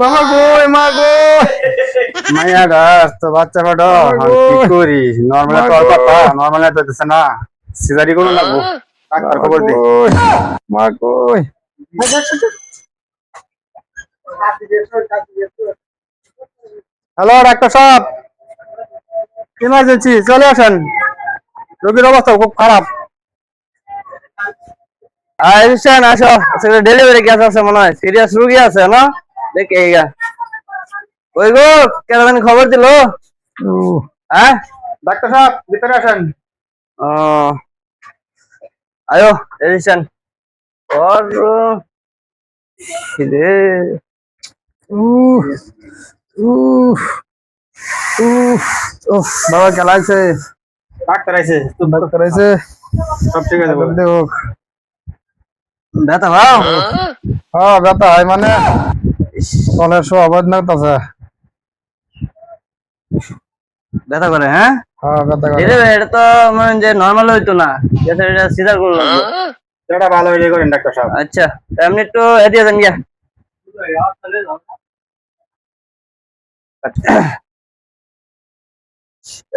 বাবা গো মা গো মাইয়া গাছ তো বাচ্চা বড় কি করি? নর্মাল তো নর্মাল তো না। সিজারি লাগবো ডাক্তার খবর দে মা গো হ্যালো ডাক্তার সাহেব। ইমার্জেন্সি চলে আসেন। রোগীর অবস্থা খুব খারাপ। আসেন আসো। ডেলিভারি কেস আছে মনে হয়। সিরিয়াস রুগী আছে না? দেখে এইগা ওই গো কেন জানি খবর দিল? হ্যাঁ ডাক্তার সাহেব ভিতরে আসেন। ও। আয়ো রেজিস্ট্রেশন और রে উফ উফ উফ উফ। বাবা খেলাইছে ডাক্তার আইছে। ডাক্তার আছে সব ঠিক আছে। বল। দেখ ব্যথা ভাও হ্যাঁ ব্যথা হয় মানে। সব আবাদ না তাছে ব্যথা করে হ্যাঁ? হ্যাঁ ব্যথা করে। এটা এটা তো মানে যে নরমাল হইতো না। এটা সিজার করল। এটা ভালো হয়ে করেন ডাক্তার সাহেব। আচ্ছা আপনি একটু এদিকে যান গিয়া।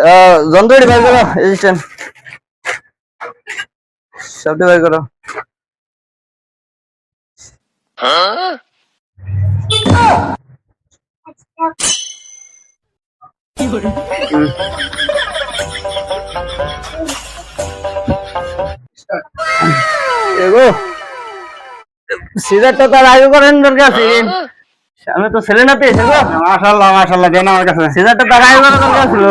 আহ, যন্ত্রটি বের করো রেজিস্ট্যান্ট সবটা বের করো। এগো। সিজারটা তার আগে করেন দরকার আছে। আমি তো ছেলে না পেয়েছি গো। মাসাল্লাহ মাশাআল্লাহ দেন আমার কাছে। সিজারটা তার আগে করা দরকার ছিল।